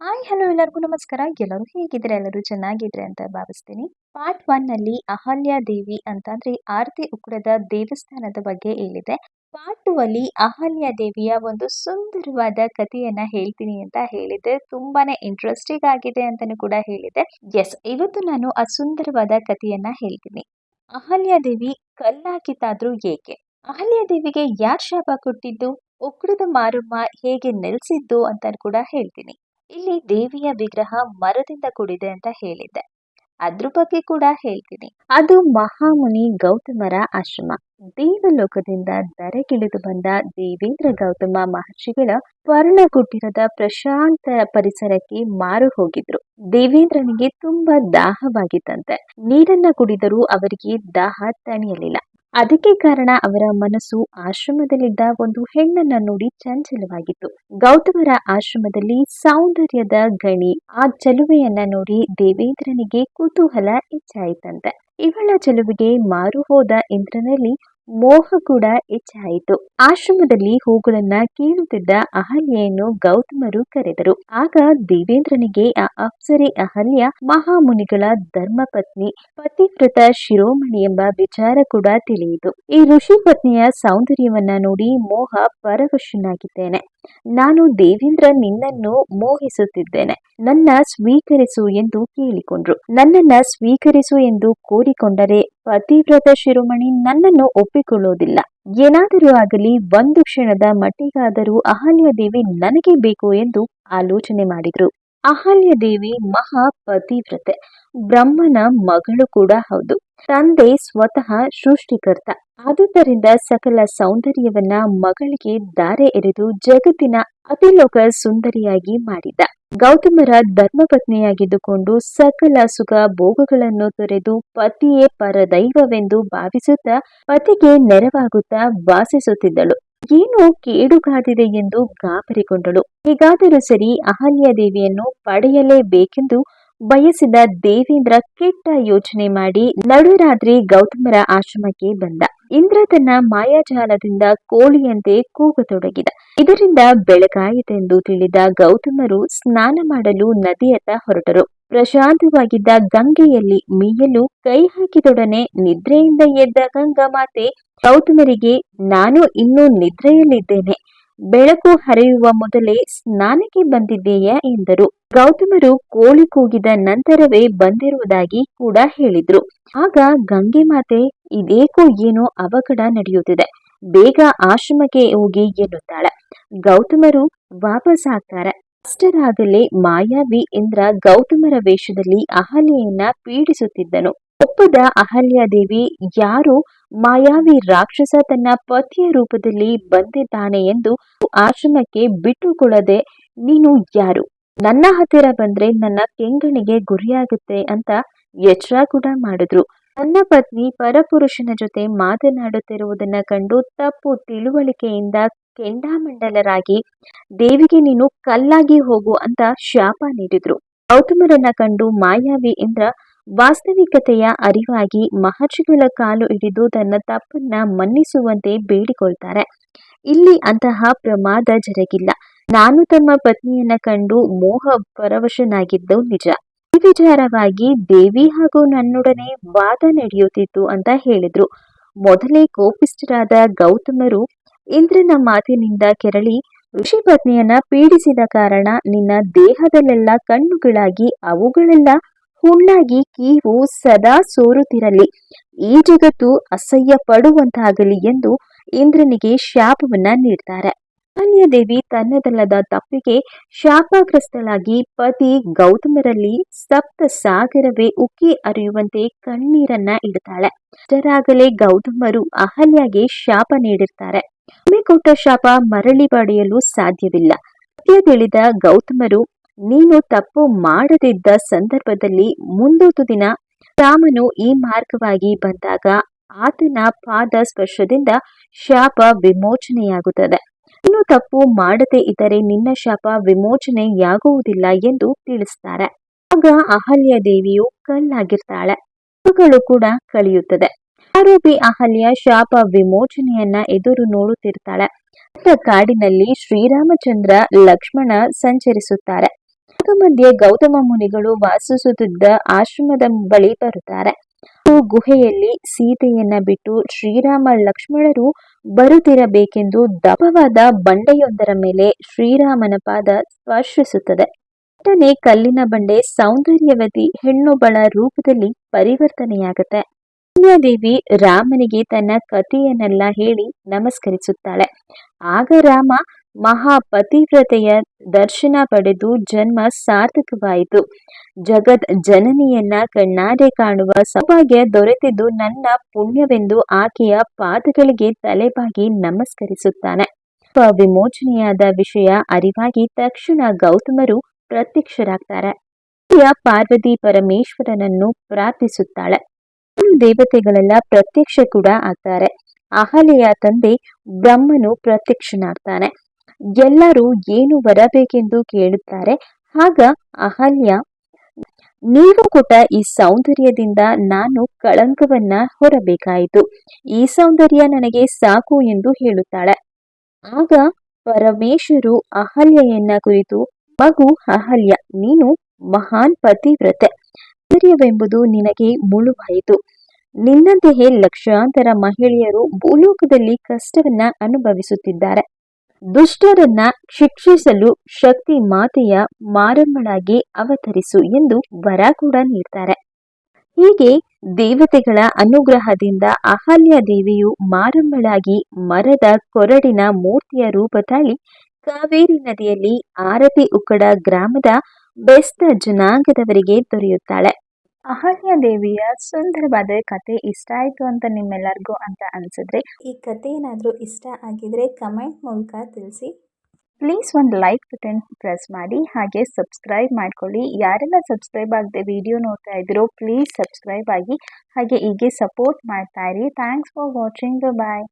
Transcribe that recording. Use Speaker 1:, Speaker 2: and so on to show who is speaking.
Speaker 1: Hi, hello ಎಲ್ಲರಿಗೂ ನಮಸ್ಕಾರ. ಎಲ್ಲರೂ ಹೇಗಿದ್ರೆ ಎಲ್ಲರೂ ಚೆನ್ನಾಗಿದ್ರೆ ಅಂತ ಭಾವಿಸ್ತೀನಿ. ಪಾರ್ಟ್ ಒನ್ನಲ್ಲಿ ಅಹಲ್ಯ ದೇವಿ ಅಂತಂದ್ರೆ ಆರತಿ ಉಕ್ಕಡದ ದೇವಸ್ಥಾನದ ಬಗ್ಗೆ ಹೇಳಿದೆ. ಪಾರ್ಟ್ ಟು ಅಲ್ಲಿ ಅಹಲ್ಯ ದೇವಿಯ ಒಂದು ಸುಂದರವಾದ ಕಥೆಯನ್ನ ಹೇಳ್ತೀನಿ ಅಂತ ಹೇಳಿದೆ. ತುಂಬಾನೇ ಇಂಟ್ರೆಸ್ಟಿಂಗ್ ಆಗಿದೆ ಅಂತಾನು ಕೂಡ ಹೇಳಿದೆ. ಎಸ್ ಇವತ್ತು ನಾನು ಆ ಸುಂದರವಾದ ಕಥೆಯನ್ನ ಹೇಳ್ತೀನಿ. ಅಹಲ್ಯ ದೇವಿ ಕಲ್ಲಾಕಿತಾದ್ರೂ ಏಕೆ? ಅಹಲ್ಯ ದೇವಿಗೆ ಯಾರ್ ಶಾಪ ಕೊಟ್ಟಿದ್ದು? ಉಕ್ಕಡದ ಮಾರಮ್ಮ ಹೇಗೆ ನೆಲೆಸಿದ್ದು ಅಂತ ಕೂಡ ಹೇಳ್ತೀನಿ. ಇಲ್ಲಿ ದೇವಿಯ ವಿಗ್ರಹ ಮರದಿಂದ ಕೂಡಿದೆ ಅಂತ ಹೇಳಿದ್ದೆ. ಅದ್ರ ಬಗ್ಗೆ ಕೂಡ ಹೇಳ್ತೀನಿ. ಅದು ಮಹಾಮುನಿ ಗೌತಮರ ಆಶ್ರಮ. ದೇವಲೋಕದಿಂದ ದರೆಗಿಳಿದು ಬಂದ ದೇವೇಂದ್ರ ಗೌತಮ ಮಹರ್ಷಿಗಳ ಪರ್ಣಕುಟೀರದ ಪ್ರಶಾಂತ ಪರಿಸರಕ್ಕೆ ಮಾರು ಹೋಗಿದ್ರು. ದೇವೇಂದ್ರನಿಗೆ ತುಂಬಾ ದಾಹವಾಗಿತ್ತಂತೆ. ನೀರನ್ನ ಕುಡಿದರೂ ಅವರಿಗೆ ದಾಹ ತಣಿಯಲಿಲ್ಲ. ಅದಕ್ಕೆ ಕಾರಣ ಅವರ ಮನಸ್ಸು ಆಶ್ರಮದಲ್ಲಿದ್ದ ಒಂದು ಹೆಣ್ಣನ್ನ ನೋಡಿ ಚಂಚಲವಾಗಿತ್ತು. ಗೌತಮರ ಆಶ್ರಮದಲ್ಲಿ ಸೌಂದರ್ಯದ ಗಣಿ, ಆ ಚಲುವೆಯನ್ನ ನೋಡಿ ದೇವೇಂದ್ರನಿಗೆ ಕುತೂಹಲ ಹೆಚ್ಚಾಯಿತಂತೆ. ಇವಳ ಚೆಲುವಿಗೆ ಮಾರು ಹೋದ ಇಂದ್ರನಲ್ಲಿ ಮೋಹ ಕೂಡ ಹೆಚ್ಚಾಯಿತು. ಆಶ್ರಮದಲ್ಲಿ ಹೂಗಳನ್ನ ಕೀಳುತ್ತಿದ್ದ ಅಹಲ್ಯೆಯನ್ನು ಗೌತಮರು ಕರೆದರು. ಆಗ ದೇವೇಂದ್ರನಿಗೆ ಆ ಅಪ್ಸರೆ ಅಹಲ್ಯ ಮಹಾಮುನಿಗಳ ಧರ್ಮಪತ್ನಿ ಪತಿವ್ರತ ಶಿರೋಮಣಿ ಎಂಬ ವಿಚಾರ ಕೂಡ ತಿಳಿಯಿತು. ಈ ಋಷಿ ಪತ್ನಿಯ ಸೌಂದರ್ಯವನ್ನ ನೋಡಿ ಮೋಹ ಪರವಶನಾಗಿದ್ದೇನೆ. ನಾನು ದೇವೇಂದ್ರ ನಿನ್ನನ್ನು ಮೋಹಿಸುತ್ತಿದ್ದೇನೆ. ನನ್ನ ಸ್ವೀಕರಿಸು ಎಂದು ಕೇಳಿಕೊಂಡ್ರು. ನನ್ನನ್ನ ಸ್ವೀಕರಿಸು ಎಂದು ಕೋರಿಕೊಂಡರೆ ಪತಿವ್ರತ ಶಿರೋಮಣಿ ನನ್ನನ್ನು ಒಪ್ಪಿಕೊಳ್ಳುವುದಿಲ್ಲ ಏನಾದರೂ ಆಗಲಿ, ಒಂದು ಕ್ಷಣದ ಮಟ್ಟಿಗಾದರೂ ಅಹಲ್ಯ ದೇವಿ ನನಗೆ ಬೇಕು ಎಂದು ಆಲೋಚನೆ ಮಾಡಿದ್ರು. ಅಹಲ್ಯ ದೇವಿ ಮಹಾ ಪತಿವ್ರತೆ ಬ್ರಹ್ಮನ ಮಗಳು ಕೂಡ ಹೌದು. ತಂದೆ ಸ್ವತಃ ಸೃಷ್ಟಿಕರ್ತ. ಆದುದರಿಂದ ಸಕಲ ಸೌಂದರ್ಯವನ್ನ ಮಗಳಿಗೆ ದಾರೆ ಎರೆದು ಜಗತ್ತಿನ ಅತಿಲೋಕ ಸುಂದರಿಯಾಗಿ ಮಾಡಿದ. ಗೌತಮರ ಧರ್ಮಪತ್ನಿಯಾಗಿದ್ದುಕೊಂಡು ಸಕಲ ಸುಖ ಭೋಗಗಳನ್ನು ತೊರೆದು ಪತಿಯೇ ಪರದೈವವೆಂದು ಭಾವಿಸುತ್ತಾ ಪತಿಗೆ ನೆರವಾಗುತ್ತಾ ವಾಸಿಸುತ್ತಿದ್ದಳು. ಏನೋ ಕೇಡುಗಾದಿದೆ ಎಂದು ಗಾಬರಿಗೊಂಡಳು. ಹೀಗಾದರೂ ಸರಿ ಅಹಲ್ಯ ದೇವಿಯನ್ನು ಪಡೆಯಲೇಬೇಕೆಂದು ಬಯಸಿದ ದೇವೇಂದ್ರ ಕೆಟ್ಟ ಯೋಚನೆ ಮಾಡಿ ನಡುರಾತ್ರಿ ಗೌತಮರ ಆಶ್ರಮಕ್ಕೆ ಬಂದ. ಇಂದ್ರ ತನ್ನ ಮಾಯಾಜಾಲದಿಂದ ಕೋಳಿಯಂತೆ ಕೂಗತೊಡಗಿದ. ಇದರಿಂದ ಬೆಳಗಾಯಿತೆಂದು ತಿಳಿದ ಗೌತಮರು ಸ್ನಾನ ಮಾಡಲು ನದಿಯತ್ತ ಹೊರಟರು. ಪ್ರಶಾಂತವಾಗಿದ್ದ ಗಂಗೆಯಲ್ಲಿ ಮೀಯಲು ಕೈ ಹಾಕಿದೊಡನೆ ನಿದ್ರೆಯಿಂದ ಎದ್ದ ಗಂಗಾ ಮಾತೆ ಗೌತಮರಿಗೆ, ನಾನು ಇನ್ನೂ ನಿದ್ರೆಯಲ್ಲಿದ್ದೇನೆ. ಬೆಳಕು ಹರಿಯುವ ಮೊದಲೇ ಸ್ನಾನಕ್ಕೆ ಬಂದಿದ್ದೀಯಾ ಎಂದರು. ಗೌತಮರು ಕೋಳಿ ಕೂಗಿದ ನಂತರವೇ ಬಂದಿರುವುದಾಗಿ ಕೂಡ ಹೇಳಿದ್ರು. ಆಗ ಗಂಗೆ ಮಾತೆ, ಇದೇಕೋ ಏನೋ ಅವಘಡ ನಡೆಯುತ್ತಿದೆ. ಬೇಗ ಆಶ್ರಮಕ್ಕೆ ಹೋಗಿ ಎನ್ನುತ್ತಾಳೆ. ಗೌತಮರು ವಾಪಸ್ ಆಗ್ತಾರೆ. ಅಷ್ಟರಾಗಲೇ ಮಾಯಾವಿ ಇಂದ್ರ ಗೌತಮರ ವೇಷದಲ್ಲಿ ಅಹಲ್ಯೆಯನ್ನ ಪೀಡಿಸುತ್ತಿದ್ದನು. ಒಪ್ಪದ ಅಹಲ್ಯಾದೇವಿ ಯಾರು ಮಾಯಾವಿ ರಾಕ್ಷಸ ತನ್ನ ಪತಿಯ ರೂಪದಲ್ಲಿ ಬಂದಿದ್ದಾನೆ ಎಂದು ಆಶ್ರಮಕ್ಕೆ ಬಿಟ್ಟುಕೊಳ್ಳದೆ ನೀನು ಯಾರು? ನನ್ನ ಹತ್ತಿರ ಬಂದ್ರೆ ನನ್ನ ಕೆಂಗಣಿಗೆ ಗುರಿಯಾಗುತ್ತೆ ಅಂತ ಎಚ್ಚರ ಕೂಡ ಮಾಡಿದ್ರು. ನನ್ನ ಪತ್ನಿ ಪರಪುರುಷನ ಜೊತೆ ಮಾತನಾಡುತ್ತಿರುವುದನ್ನ ಕಂಡು ತಪ್ಪು ತಿಳುವಳಿಕೆಯಿಂದ ಕೆಂಡಾಮಂಡಲರಾಗಿ, ದೇವಿಗೆ ನೀನು ಕಲ್ಲಾಗಿ ಹೋಗು ಅಂತ ಶಾಪ ನೀಡಿದ್ರು. ಗೌತಮರನ್ನ ಕಂಡು ಮಾಯಾವಿ ಇಂದ್ರ ವಾಸ್ತವಿಕತೆಯ ಅರಿವಾಗಿ ಮಹರ್ಷಿಗಳ ಕಾಲು ಹಿಡಿದು ತನ್ನ ತಪ್ಪನ್ನ ಮನ್ನಿಸುವಂತೆ ಬೇಡಿಕೊಳ್ತಾರೆ. ಇಲ್ಲಿ ಅಂತಹ ಪ್ರಮಾದ ಜರಗಿಲ್ಲ. ನಾನು ತಮ್ಮ ಪತ್ನಿಯನ್ನ ಕಂಡು ಮೋಹ ಪರವಶನಾಗಿದ್ದು ನಿಜ. ಈ ವಿಚಾರವಾಗಿ ದೇವಿ ಹಾಗೂ ನನ್ನೊಡನೆ ವಾದ ನಡೆಯುತ್ತಿತ್ತು ಅಂತ ಹೇಳಿದ್ರು. ಮೊದಲೇ ಕೋಪಿಷ್ಠರಾದ ಗೌತಮರು ಇಂದ್ರನ ಮಾತಿನಿಂದ ಕೆರಳಿ ಋಷಿ ಪತ್ನಿಯನ್ನ ಪೀಡಿಸಿದ ಕಾರಣ ನಿನ್ನ ದೇಹದಲ್ಲೆಲ್ಲ ಕಣ್ಣುಗಳಾಗಿ ಅವುಗಳೆಲ್ಲ ಹುಣ್ಣಾಗಿ ಕೀವು ಸದಾ ಸೋರುತ್ತಿರಲಿ. ಈ ಜಗತ್ತು ಅಸಹ್ಯ ಪಡುವಂತಾಗಲಿ ಎಂದು ಇಂದ್ರನಿಗೆ ಶಾಪವನ್ನ ನೀಡ್ತಾರೆ. ದೇವಿ ತನ್ನದಲ್ಲದ ತಪ್ಪಿಗೆ ಶಾಪಗ್ರಸ್ತಳಾಗಿ ಪತಿ ಗೌತಮರಲ್ಲಿ ಸಪ್ತ ಸಾಗರವೇ ಉಕ್ಕಿ ಅರಿಯುವಂತೆ ಕಣ್ಣೀರನ್ನ ಇಡ್ತಾಳೆ. ಅಷ್ಟರಾಗಲೇ ಗೌತಮರು ಅಹಲ್ಯಾಗೆ ಶಾಪ ನೀಡಿರ್ತಾರೆ. ಒಮ್ಮೆ ಕೊಟ್ಟ ಶಾಪ ಮರಳಿ ಪಡೆಯಲು ಸಾಧ್ಯವಿಲ್ಲ. ಸತ್ಯ ತಿಳಿದ ಗೌತಮರು ನೀನು ತಪ್ಪು ಮಾಡದಿದ್ದ ಸಂದರ್ಭದಲ್ಲಿ ಮುಂದೊಂದು ದಿನ ರಾಮನು ಈ ಮಾರ್ಗವಾಗಿ ಬಂದಾಗ ಆತನ ಪಾದ ಸ್ಪರ್ಶದಿಂದ ಶಾಪ ವಿಮೋಚನೆಯಾಗುತ್ತದೆ. ನೀನು ತಪ್ಪು ಮಾಡದೇ ಇದ್ದರೆ ನಿನ್ನ ಶಾಪ ವಿಮೋಚನೆಯಾಗುವುದಿಲ್ಲ ಎಂದು ತಿಳಿಸ್ತಾರೆ. ಆಗ ಅಹಲ್ಯ ದೇವಿಯು ಕಲ್ಲಾಗಿರ್ತಾಳೆ ಕೂಡ ಕಳೆಯುತ್ತದೆ. ಆರೋಪಿ ಅಹಲ್ಯ ಶಾಪ ವಿಮೋಚನೆಯನ್ನ ಎದುರು ನೋಡುತ್ತಿರ್ತಾಳೆ. ಕಾಡಿನಲ್ಲಿ ಶ್ರೀರಾಮಚಂದ್ರ ಲಕ್ಷ್ಮಣ ಸಂಚರಿಸುತ್ತಾರೆ. ಮಾರ್ಗ ಮಧ್ಯೆ ಗೌತಮ ಮುನಿಗಳು ವಾಸಿಸುತ್ತಿದ್ದ ಆಶ್ರಮದ ಬಳಿ ಬರುತ್ತಾರೆ. ಗುಹೆಯಲ್ಲಿ ಸೀತೆಯನ್ನ ಬಿಟ್ಟು ಶ್ರೀರಾಮ ಲಕ್ಷ್ಮಣರು ಬರುತ್ತಿರಬೇಕೆಂದು ದಪ್ಪವಾದ ಬಂಡೆಯೊಂದರ ಮೇಲೆ ಶ್ರೀರಾಮನ ಪಾದ ಸ್ಪರ್ಶಿಸುತ್ತದೆ. ಒಟ್ಟನೆ ಕಲ್ಲಿನ ಬಂಡೆ ಸೌಂದರ್ಯವತಿ ಹೆಣ್ಣೊಬ್ಬಳ ರೂಪದಲ್ಲಿ ಪರಿವರ್ತನೆಯಾಗುತ್ತೆ. ದೇವಿ ರಾಮನಿಗೆ ತನ್ನ ಕಥೆಯನ್ನೆಲ್ಲ ಹೇಳಿ ನಮಸ್ಕರಿಸುತ್ತಾಳೆ. ಆಗ ರಾಮ ಮಹಾಪತಿವ್ರತೆಯ ದರ್ಶನ ಪಡೆದು ಜನ್ಮ ಸಾರ್ಥಕವಾಯಿತು. ಜಗದ್ ಜನನಿಯನ್ನ ಕಣ್ಣಾರೆ ಕಾಣುವ ಸೌಭಾಗ್ಯ ದೊರೆತಿದ್ದು ನನ್ನ ಪುಣ್ಯವೆಂದು ಆಕೆಯ ಪಾದಗಳಿಗೆ ತಲೆಬಾಗಿ ನಮಸ್ಕರಿಸುತ್ತಾನೆ. ವಿಮೋಚನೆಯಾದ ವಿಷಯ ಅರಿವಾಗಿ ತಕ್ಷಣ ಗೌತಮರು ಪ್ರತ್ಯಕ್ಷರಾಗ್ತಾರೆ. ಪಾರ್ವತಿ ಪರಮೇಶ್ವರನನ್ನು ಪ್ರಾರ್ಥಿಸುತ್ತಾಳೆ. ದೇವತೆಗಳೆಲ್ಲ ಪ್ರತ್ಯಕ್ಷ ಕೂಡ ಆಗ್ತಾರೆ. ಅಹಲೆಯ ತಂದೆ ಬ್ರಹ್ಮನು ಪ್ರತ್ಯಕ್ಷನಾಗ್ತಾನೆ. ಎಲ್ಲರೂ ಏನು ಬರಬೇಕೆಂದು ಕೇಳುತ್ತಾರೆ. ಆಗ ಅಹಲ್ಯ ನೀವು ಕೊಟ್ಟ ಈ ಸೌಂದರ್ಯದಿಂದ ನಾನು ಕಳಂಕವನ್ನ ಹೊರಬೇಕಾಯಿತು. ಈ ಸೌಂದರ್ಯ ನನಗೆ ಸಾಕು ಎಂದು ಹೇಳುತ್ತಾಳೆ. ಆಗ ಪರಮೇಶ್ವರು ಅಹಲ್ಯೆಯನ್ನ ಕುರಿತು, ಮಗು ಅಹಲ್ಯ, ನೀನು ಮಹಾನ್ ಪತಿವ್ರತೆ. ಸೌಂದರ್ಯವೆಂಬುದು ನಿನಗೆ ಮುಳುವಾಯಿತು. ನಿನ್ನಂತೆಯೇ ಲಕ್ಷಾಂತರ ಮಹಿಳೆಯರು ಭೂಲೋಕದಲ್ಲಿ ಕಷ್ಟವನ್ನ ಅನುಭವಿಸುತ್ತಿದ್ದಾರೆ. ದುಷ್ಟರನ್ನ ಶಿಕ್ಷಿಸಲು ಶಕ್ತಿ ಮಾತೆಯ ಮಾರಮ್ಮಳಾಗಿ ಅವತರಿಸು ಎಂದು ವರ ಕೂಡ ನೀಡ್ತಾರೆ. ಹೀಗೆ ದೇವತೆಗಳ ಅನುಗ್ರಹದಿಂದ ಅಹಲ್ಯ ದೇವಿಯು ಮಾರಮ್ಮಳಾಗಿ ಮರದ ಕೊರಡಿನ ಮೂರ್ತಿಯ ರೂಪ ತಾಳಿ ಕಾವೇರಿ ನದಿಯಲ್ಲಿ ಆರತಿ ಉಕ್ಕಡ ಗ್ರಾಮದ ಬೆಸ್ತ ಜನಾಂಗದವರಿಗೆ ದೊರೆಯುತ್ತಾಳೆ. ಅಹಲ್ಯ ದೇವಿಯ ಸುಂದರವಾದ ಕತೆ ಇಷ್ಟ ಆಯಿತು ಅಂತ ನಿಮ್ಮೆಲ್ಲರಿಗೂ ಅಂತ ಅನಿಸಿದ್ರೆ
Speaker 2: ಈ ಕತೆ ಏನಾದರೂ ಇಷ್ಟ ಆಗಿದ್ರೆ ಕಮೆಂಟ್ ಮೂಲಕ ತಿಳಿಸಿ.
Speaker 1: ಪ್ಲೀಸ್ ಒಂದು ಲೈಕ್ ಬಟನ್ ಪ್ರೆಸ್ ಮಾಡಿ ಹಾಗೆ ಸಬ್ಸ್ಕ್ರೈಬ್ ಮಾಡ್ಕೊಳ್ಳಿ. ಯಾರೆಲ್ಲ ಸಬ್ಸ್ಕ್ರೈಬ್ ಆಗದೆ ವಿಡಿಯೋ ನೋಡ್ತಾ ಇದ್ದೀರೋ ಪ್ಲೀಸ್ ಸಬ್ಸ್ಕ್ರೈಬ್ ಆಗಿ ಹಾಗೆ ಹೀಗೆ ಸಪೋರ್ಟ್ ಮಾಡ್ತಾ ಇರಿ. Thanks for watching. ಬಾಯ್